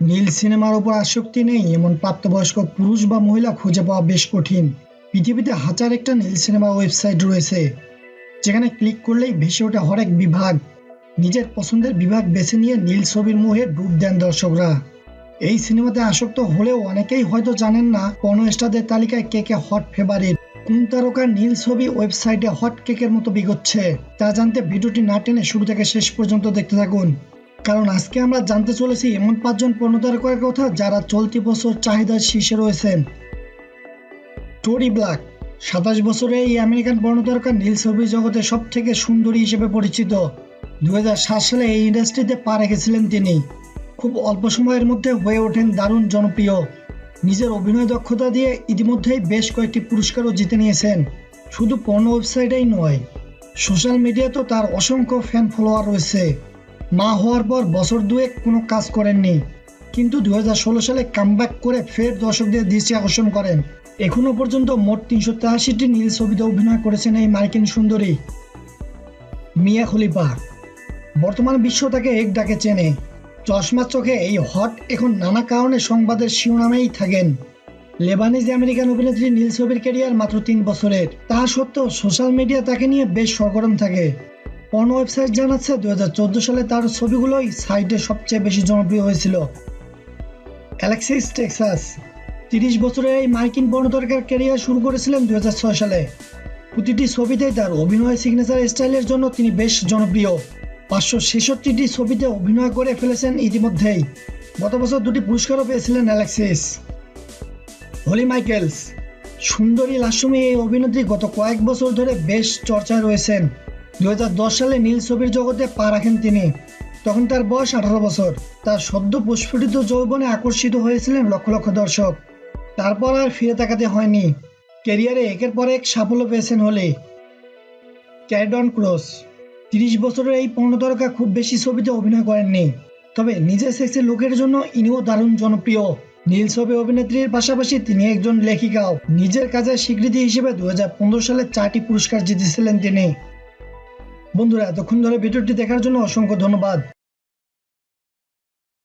নীল সিনেমার ওপর আসক্তি নেই, এমন প্রাপ্তবয়স্ক পুরুষ বা মহিলা খুঁজে পাওয়া বেশ কঠিন। পৃথিবীতে হাজার একটা নীল সিনেমা ওয়েবসাইট রয়েছে, যেখানে ক্লিক করলেই ভেসে ওঠে হরেক বিভাগ। নিজের পছন্দের বিভাগ বেছে নিয়ে নীল ছবির মোহে ডুব দেন দর্শকরা। এই সিনেমাতে আসক্ত হলেও অনেকেই হয়তো জানেন না পর্নো স্টারদের তালিকায় কে কে হট ফেভারিট কোন তারকা নীল ছবি ওয়েবসাইটে হট কেকের মতো বিগোচ্ছে, তা জানতে ভিডিওটি না টেনে শুরু থেকে শেষ পর্যন্ত দেখতে থাকুন। কারণ আজকে আমরা জানতে চলেছি এমন পাঁচজন পর্নো তারকার কথা যারা চলতি বছর চাহিদার শীর্ষে রয়েছেন। টোরি ব্ল্যাক, সাতাশ বছরে এই আমেরিকান পর্নো তারকা নীল ছবি জগতে সব থেকে সুন্দরী হিসেবে পরিচিত। দু হাজার সাত সালে এই ইন্ডাস্ট্রিতে পা রেখেছিলেন তিনি। খুব অল্প সময়ের মধ্যে হয়ে ওঠেন দারুণ জনপ্রিয়। নিজের অভিনয় দক্ষতা দিয়ে ইতিমধ্যেই বেশ কয়েকটি পুরস্কারও জিতে নিয়েছেন। শুধু পণ্য ওয়েবসাইটেই নয়, সোশ্যাল মিডিয়াতেও তার অসংখ্য ফ্যান ফলোয়ার রয়েছে। মা হওয়ার পর বছর দুয়েক কোনো কাজ করেননি। কিন্তু দু সালে কামব্যাক করে ফের দর্শকদের দৃষ্টি আকর্ষণ করেন। এখনও পর্যন্ত মোট তিনশো তেরাশিটি নীল ছবিতে অভিনয় করেছেন এই মার্কিন সুন্দরী। মিয়া খলিফা, বর্তমান বিশ্ব তাকে এক ডাকে চেনে। চশমার চোখে এই হট এখন নানা কারণে সংবাদের শিরোনামেই থাকেন। লেবানিজ আমেরিকান অভিনেত্রী নীল ছবির ক্যারিয়ার মাত্র তিন বছরের। তা সত্ত্বেও সোশ্যাল মিডিয়া তাকে নিয়ে বেশ সরগরম থাকে। পর্ন ওয়েবসাইট জানাচ্ছে দুই হাজার চোদ্দ সালে তার ছবিগুলোই সাইটে সবচেয়ে বেশি জনপ্রিয় হয়েছিল। অ্যালেক্সিস টেক্সাস তিরিশ বছরের এই মার্কিন পর্ণতারকার ক্যারিয়ার শুরু করেছিলেন দু হাজার ছয় সালে। প্রতিটি ছবিতেই তার অভিনয় সিগনেচার স্টাইলের জন্য তিনি বেশ জনপ্রিয়। পাঁচশো ছেষট্টিটি ছবিতে অভিনয় করে ফেলেছেন ইতিমধ্যেই। গত বছর দুটি পুরস্কারও পেয়েছিলেন অ্যালেক্সিস হলি মাইকেলস। সুন্দরী লাসুমি এই অভিনেত্রী গত কয়েক বছর ধরে বেশ চর্চায় রয়েছেন। দুই হাজার দশ সালে নীল ছবির জগতে পা রাখেন তিনি। তখন তার বয়স আঠারো বছর। তার সদ্য প্রস্ফুটিত যৌবনে আকর্ষিত হয়েছিলেন লক্ষ লক্ষ দর্শক। তারপর আর ফিরে তাকাতে হয়নি। ক্যারিয়ারে একের পর এক সাফল্য পেয়েছেন হলে। ক্যারডন ক্রস তিরিশ বছরের এই পর্ণতারকা খুব বেশি ছবিতে অভিনয় করেননি। তবে নিজের সেক্সি লুকের জন্য ইনিও দারুণ জনপ্রিয়। নীল ছবি অভিনেত্রীর পাশাপাশি তিনি একজন লেখিকাও। নিজের কাজের স্বীকৃতি হিসেবে দুই হাজার পনেরো সালে চারটি পুরস্কার জিতেছিলেন তিনি। বন্ধুরা এতক্ষণ ধরে ভিডিওটি দেখার জন্য অসংখ্য ধন্যবাদ।